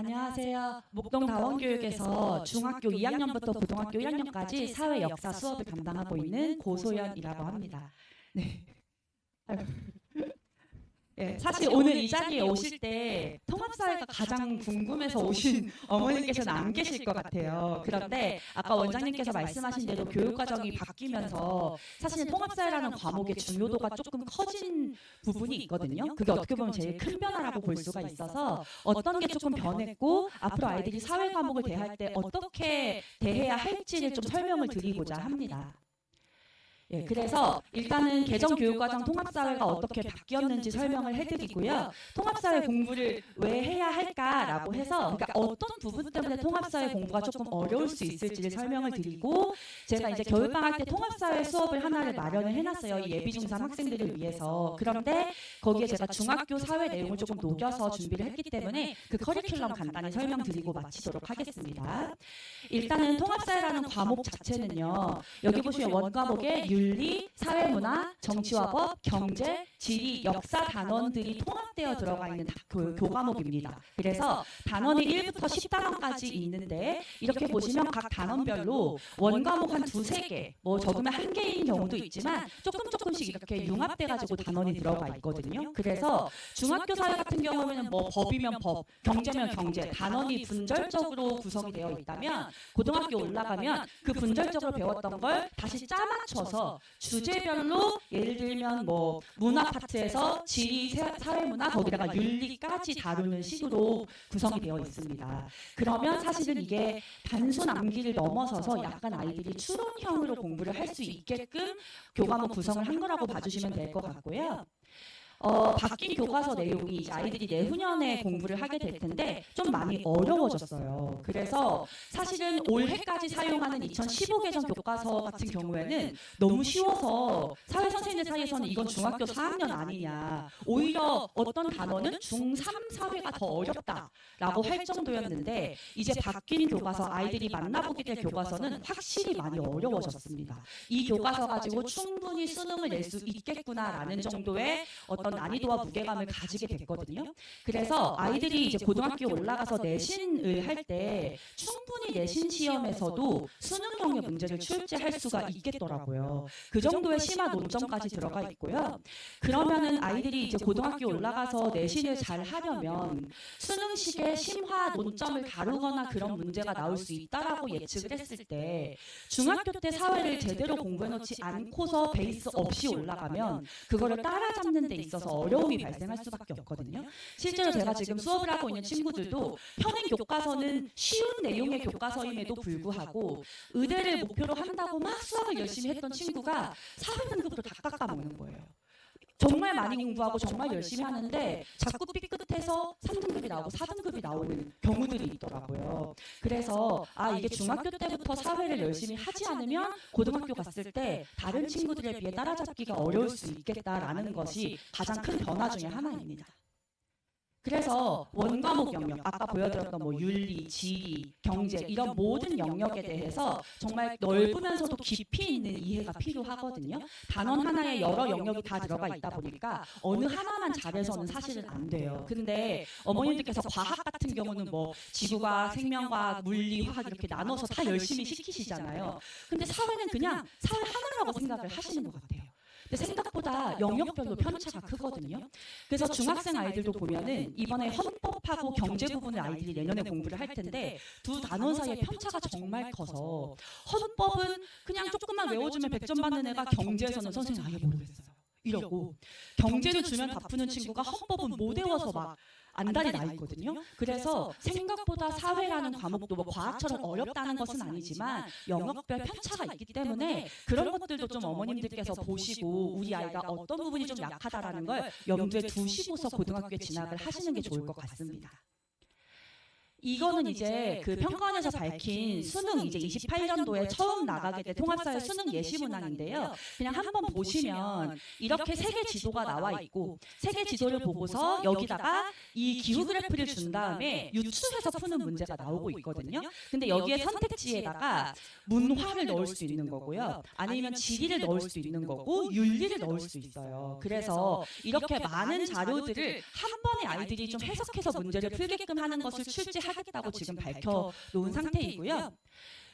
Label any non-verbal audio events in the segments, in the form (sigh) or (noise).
안녕하세요. 목동 다원교육에서 중학교 2학년부터 고등학교 1학년까지 사회 역사 수업을 담당하고 있는 고소연이라고 합니다. 네. 예, 사실 오늘 이 자리에 오실 때 통합사회가 가장 궁금해서 오신 (laughs) 어머님께서는 안 계실 것 같아요. 그런데 아까 원장님께서 말씀하신 대로 교육과정이 바뀌면서 사실 통합사회라는 과목의 중요도가 조금 커진 부분이 있거든요. 그게 어떻게 보면 제일 큰 변화라고 볼 수가 있어서 어떤 게 조금 변했고 앞으로 아이들이 사회 과목을 대할 때 어떻게 대해야 할지를 좀 설명을 드리고자 합니다. 예, 그래서 일단은 개정 교육과정 통합사회가 어떻게 바뀌었는지 설명을 해드리고요. 통합사회 공부를 왜 해야 할까라고 해서 그러니까 어떤 부분 때문에 통합사회 공부가 조금 어려울 수 있을지를 설명을 드리고 제가 이제 겨울방학 때 통합사회 수업을 하나를 마련을 해놨어요. 이 예비 중3 학생들을 위해서. 그런데 거기에 제가 중학교 사회 내용을 조금 녹여서 준비를 했기 때문에 그 커리큘럼 간단히 설명드리고 마치도록 하겠습니다. 일단은 통합사회라는 과목 자체는요. 여기 보시면 원과목에 윤리, 사회문화, 정치와 법, 경제, 지리, 역사 단원들이 통합되어 들어가 있는 다- 교, 교과목입니다. 그래서 단원이 1부터 10단원까지 있는데 이렇게 보시면 각 단원별로 원과목 한 두세 개, 뭐 적으면 한 개인 경우도 있지만 조금 조금씩 이렇게 융합돼 가지고 단원이 들어가 있거든요. 그래서 중학교 사회 같은 경우에는 뭐 법이면 법, 경제면 경제, 단원이 분절적으로 구성이 되어 있다면 고등학교 올라가면 그 분절적으로 배웠던 걸 다시 짜맞춰서 주제별로 예를 들면 뭐 문화 파트에서 지리, 세- 사회문화 거기다가 윤리까지 다루는 식으로 구성이 되어 있습니다. 그러면 사실은 이게 단순 암기를 넘어서서 약간 아이들이 추론형으로 공부를 할 수 있게끔 교과목 구성을 한 거라고 봐주시면 될 것 같고요. 어, 바뀐 교과서 내용이 이제 아이들이 내후년에 공부를 하게 될 텐데 좀 많이 어려워졌어요. 그래서 사실은 올해까지 사용하는 2015 개정 교과서 같은 경우에는 너무 쉬워서 사회 선생님들 사이에서는 이건 중학교 4학년 아니냐. 오히려 어떤 단어는 중3 사회가 더 어렵다라고 할 정도였는데 이제 바뀐 교과서 아이들이 만나보게 될 교과서는 확실히 많이 어려워졌습니다. 이 교과서 가지고 충분히 수능을 낼 수 있겠구나라는 정도의 어떤 난이도와 무게감을 가지게 됐거든요. 그래서 아이들이 이제 고등학교 올라가서 내신을 할 때 충분히 내신 시험에서도 수능형의 문제를 출제할 수가 있겠더라고요. 그 정도의 심화 논점까지 들어가 있고요. 그러면은 아이들이 이제 고등학교 올라가서 내신을 잘 하려면 수능식의 심화 논점을 다루거나 그런 문제가 나올 수 있다라고 예측을 했을 때 중학교 때 사회를 제대로 공부해놓지 않고서 베이스 없이 올라가면 그거를 따라잡는 데 있어서 어려움이 발생할 수밖에 없거든요. 실제로 제가 지금 수업을 하고 있는 친구들도 편행 교과서는 쉬운 내용의 교과서임에도 불구하고 의대를 목표로 한다고 막 수학을 열심히 했던 친구가 사회 등급으로 다 깎아먹는 거예요. 정말 많이 공부하고 정말 열심히 하는데 자꾸 삐끗해서 3등급이 나오고 4등급이 나오는 경우들이 있더라고요. 그래서 아 이게 중학교 때부터 사회를 열심히 하지 않으면 고등학교 갔을 때 다른 친구들에 비해 따라잡기가 어려울 수 있겠다라는 것이 가장 큰 변화 중의 하나입니다. 그래서 원과목 영역, 아까 보여드렸던 뭐 윤리, 지리, 경제 이런 모든 영역에 대해서 정말 넓으면서도 깊이 있는 이해가 필요하거든요. 단원 하나에 여러 영역이 다 들어가 있다 보니까 어느 하나만 잘해서는 사실은 안 돼요. 근데 어머님들께서 과학 같은 경우는 뭐 지구과학, 생명과학, 물리, 화학 이렇게 나눠서 다 열심히 시키시잖아요. 근데 사회는 그냥 사회 하나라고 생각을 하시는 것 같아요. 근데 생각보다 영역별로 편차가 크거든요. 그래서 중학생 아이들도 보면은 이번에 헌법하고 경제 부분을 아이들이 내년에 공부를 할 텐데 두 단원 사이의 편차가 정말 커서 헌법은 그냥 조금만 외워주면 100점 받는 애가 경제에서는 선생님 아예 모르겠어요. 이러고 경제를 주면 다 푸는 친구가 헌법은 못 외워서 막 안달이 나 있거든요. 그래서 생각보다 사회라는 과목도 뭐 과학처럼 어렵다는 것은 아니지만 영역별 편차가 있기 때문에 그런 것들도 좀 어머님들께서 보시고 우리 아이가 어떤 부분이 좀 약하다라는 걸 염두에 두시고서 고등학교에 진학을 하시는 게 좋을 것 같습니다. 이거는 이제 그 평가원에서 밝힌 수능 이제 28년도에 처음 나가게 될 통합사회 수능 예시 문항인데요. 그냥 한번 보시면 이렇게 세계 지도가 나와 있고 세계 지도를 보고서 여기다가 이 기후 그래프를 준 다음에 유추해서 푸는 문제가 나오고 있거든요. 근데 여기에 선택지에다가 문화를 넣을 수 있는 거고요. 아니면 지리를 넣을 수 있는 거고 윤리를 넣을 수 있어요. 그래서 이렇게 많은 자료들을 한 번에 아이들이 좀 해석해서 문제를 풀게끔 하는 것을 출제할 하겠다고 지금 밝혀 놓은 상태이고요.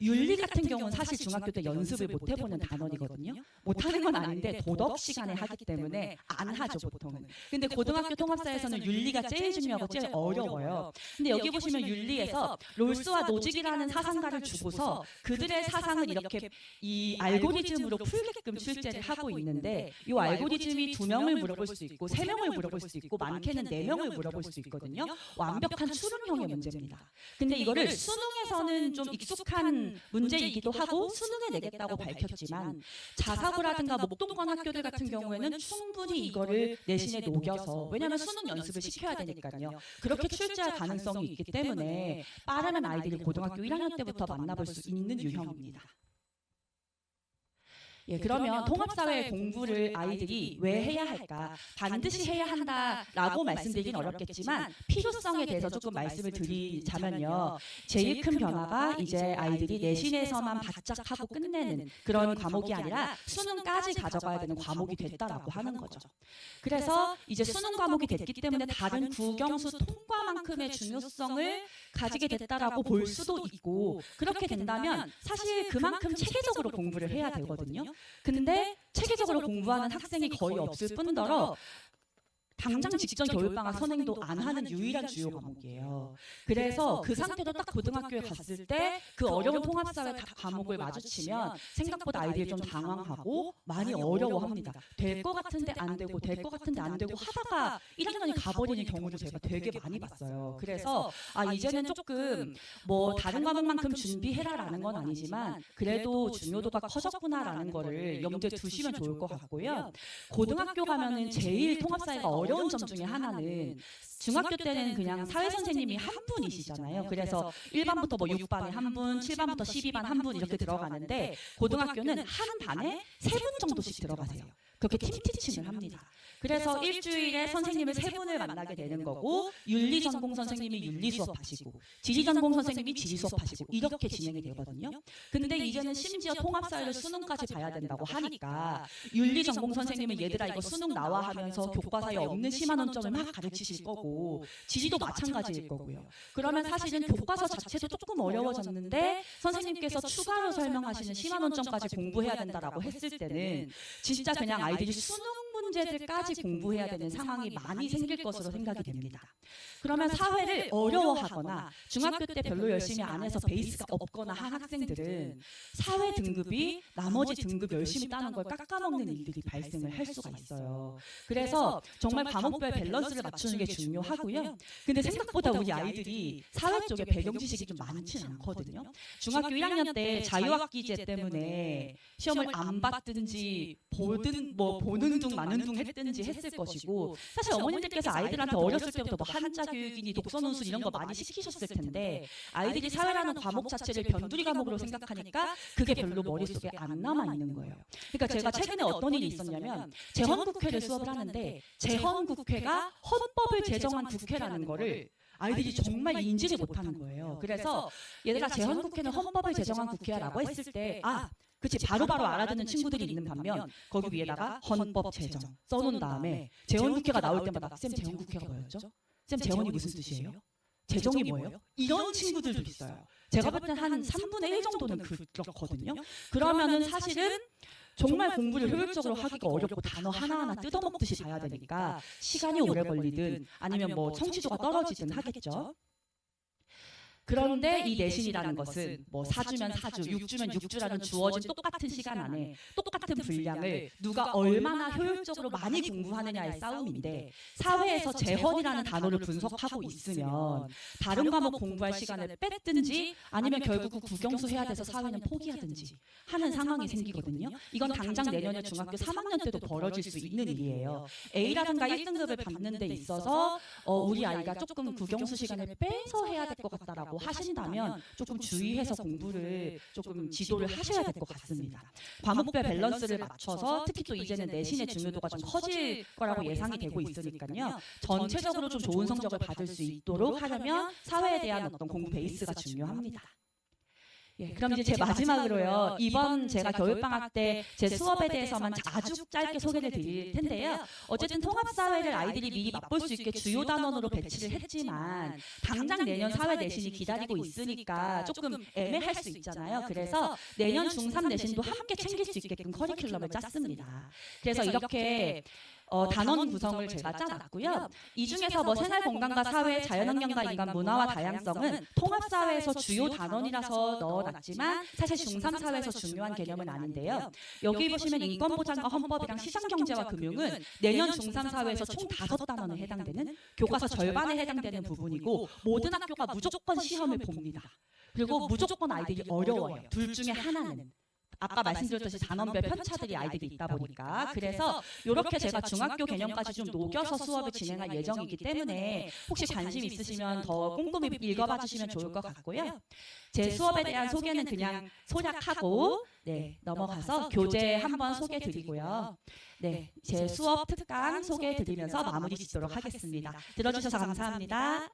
윤리 같은 경우는 사실 중학교 때 연습을 못 해보는 단원이거든요. 못 하는 건 아닌데 도덕 시간에 하기 때문에 안 하죠 보통은. 근데 고등학교 통합사에서는 윤리가 제일 중요하고 제일 어려워요. 근데 여기 보시면 윤리에서 롤스와 노직이라는 사상가를 주고서 그들의 사상을 이렇게 이 알고리즘으로 풀게끔 출제를 하고 있는데 이 알고리즘이 두 명을 물어볼 수 있고 세 명을 물어볼 수 있고 많게는 네 명을 물어볼 수 있거든요. 완벽한 추론형의 문제입니다. 근데 이거를 수능에서는 좀 익숙한 문제이기도 하고 수능에 내겠다고 밝혔지만 자사고라든가 목동권 학교들 같은 경우에는 충분히 이거를 내신에 녹여서 왜냐하면 수능 연습을 시켜야 되니까요. 그렇게 출제할 가능성이 있기 때문에 빠르면 아이들이 고등학교 1학년 때부터 만나볼 수 있는 유형입니다. 예, 그러면 통합사회 공부를 아이들이 왜 해야 할까? 반드시 해야 한다라고 말씀드리긴 어렵겠지만 필요성에 대해서 조금 말씀을 드리자면요. 제일 큰 변화가 이제 아이들이 내신에서만 바짝 하고 끝내는 그런 과목이 아니라 수능까지 가져가야 되는 과목이 됐다라고 하는 거죠. 그래서 이제 수능 과목이 됐기 때문에 다른 국영수 통과만큼의 중요성을 가지게 됐다라고 볼 수도 있고 그렇게 된다면 사실 그만큼 체계적으로 공부를 해야 되거든요. 근데 체계적으로 공부하는 학생이 거의 없을 뿐더러 당장 직전 겨울방학 선행도 안 하는 유일한 주요 과목이에요. 그래서 그 상태로 딱 고등학교에 갔을 때 그 어려운 통합사회 다- 과목을 마주치면 생각보다 아이들이 좀 당황하고 많이 어려워합니다. 될 것 같은데 안 되고 될 것 같은데 안 되고 하다가 1학년이 가버리는 경우를 제가 되게 많이 봤어요. 그래서 아 이제는 조금 뭐 다른 과목만큼 준비해라라는 건 아니지만 그래도 중요도가 커졌구나라는 거를 염두에 두시면 좋을 것 같고요. 고등학교 가면은 제일 통합사회가 어려 운 점 중에 하나는 중학교 때는 그냥 사회 선생님이 한 분이시잖아요. 그래서 1반부터 뭐 6반에 한 분, 7반부터 12반 한 분 이렇게 들어가는데 고등학교는 한 반에 세 분 정도씩 들어가세요. 그렇게 팀 티칭을 합니다. 그래서 일주일에 선생님을 세 분을 만나게 되는 거고 윤리 전공 선생님이 윤리 수업 하시고 지리 전공 선생님이 지리 수업 하시고 이렇게 진행이 되거든요. 근데 이제는 심지어 통합 사회를 수능까지 봐야 된다고 하니까 윤리 전공 선생님은 얘들아 이거 수능 나와 하면서 교과서에 없는 심한 원점을 막 가르치실 거고 지리도 마찬가지일 거고요. 그러면 사실은 교과서 자체도 조금 어려워졌는데 선생님께서 추가로 설명하시는 심한 원점까지 공부해야 된다라고 했을 때는 진짜 그냥 아이들이 수능 문제들까지 공부해야 되는 상황이 많이 생길 것으로 생각이 됩니다. 그러면 사회를 어려워하거나 중학교 때 별로 열심히 안 해서 베이스가 없거나 한 학생들은 사회 등급이 나머지 등급 열심히 따는 걸 깎아먹는 일들이 발생을 할 수가 있어요. 그래서 정말 과목별 밸런스를 맞추는 게 중요하고요. 근데 생각보다 우리 아이들이 사회 쪽에 배경 지식이 좀 많지는 않거든요. 중학교 1학년 때 자유학기제 때문에 시험을 안 봤든지 보든 뭐 보는 둥 마는 둥 했든지 했을 것이고 사실 어머님들께서 아이들한테 어렸을 때부터 뭐 한자 교육이니 독서 논술 이런 거 많이 시키셨을 텐데 아이들이 사회라는 과목 자체를 변두리 과목으로 생각하니까 그게 별로 머릿속에 안 남아 있는 거예요. 그러니까 제가 최근에 어떤 일이 있었냐면 재헌국회를 수업을 하는데 재헌국회가 헌법을 제정한 국회라는 거를 아이들이 정말 인지를 못하는 거예요. 그래서 얘들아 재헌국회는 헌법을 제정한 국회야라고 했을 때 아, 그치 바로바로 알아듣는 친구들이 있는 반면 거기 위에다가 헌법 제정 써놓은 다음에 재헌국회가 나올 때마다 쌤 재헌국회가 뭐였죠? 쌤 재헌이 무슨 뜻이에요? 재정이 뭐예요? 이런 친구들도 있어요. 제가 볼 땐 한 3분의 1 정도는 그렇거든요. 그러면은 사실은 정말 공부를 효율적으로 하기가 어렵고 단어 하나하나 뜯어먹듯이 봐야 되니까 시간이 오래 걸리든 아니면 뭐 청취도가 떨어지든 하겠죠. 그런데 이 내신이라는 것은 뭐 4주면 4주, 6주면 6주라는 주어진 똑같은 시간 안에 똑같은 분량을 누가 얼마나 효율적으로 많이 공부하느냐의 싸움인데 사회에서 재헌이라는 단어를 분석하고 있으면 다른 과목 공부할 시간을 뺐든지 아니면 결국 국영수 해야 돼서 사회는 포기하든지 하는 상황이 생기거든요. 이건 당장 내년에 중학교 3학년 때도 벌어질 수 있는 일이에요. A라든가 1등급을 받는 데 있어서 어, 우리 아이가 조금 국영수 시간을 빼서 해야 될 것 같다라고 하신다면 조금 주의해서 공부를 조금 지도를 하셔야 될 것 같습니다. 과목별 밸런스를 맞춰서 특히 또 이제는 내신의 중요도가 좀 커질 거라고 예상이 되고 있으니까요. 전체적으로 좀 좋은 성적을 받을 수 있도록 하려면 사회에 대한 어떤 공부 베이스가 중요합니다. 예, 그럼 이제 제 마지막으로요. 이번 제가 겨울방학 때 제 수업에 대해서만 아주 짧게 소개를 드릴 텐데요. 어쨌든 통합사회를 아이들이 미리 맛볼 수 있게 주요 단원으로 배치를 했지만 당장 내년 사회 내신이 기다리고 있으니까 조금 애매할 수 있잖아요. 그래서 내년 중3 내신도 함께 챙길 수 있게끔 커리큘럼을 짰습니다. 그래서 이렇게 어, 단원 구성을 제가 짜놨고요. 이 중에서 뭐 생활 공간과 사회, 자연환경과 인간 문화와 다양성은 통합 사회에서 주요 단원이라서 넣어놨지만 사실 중3 사회에서 중요한 개념은 아닌데요. 여기 보시면 인권 보장과 헌법이랑 시장 경제와 금융은 내년 중3 사회에서 총 다섯 단원에 해당되는 교과서 절반에 해당되는 부분이고 모든 학교가 무조건 시험을 봅니다. 그리고 무조건 아이들이 어려워요. 둘 중에 하나는. 아까 말씀드렸듯이 단원별 편차들이 아이들이 있다 보니까 그래서 이렇게 제가 중학교 개념까지 좀 녹여서 수업을 진행할 예정이기 때문에 혹시 관심 있으시면 더 꼼꼼히 읽어봐 주시면 좋을 것 같고요. 제 수업에 대한 소개는 그냥 소략하고 네, 넘어가서 교재 한번 소개 드리고요. 네, 제 수업 특강 소개해 드리면서 마무리 짓도록 하겠습니다. 들어주셔서 감사합니다.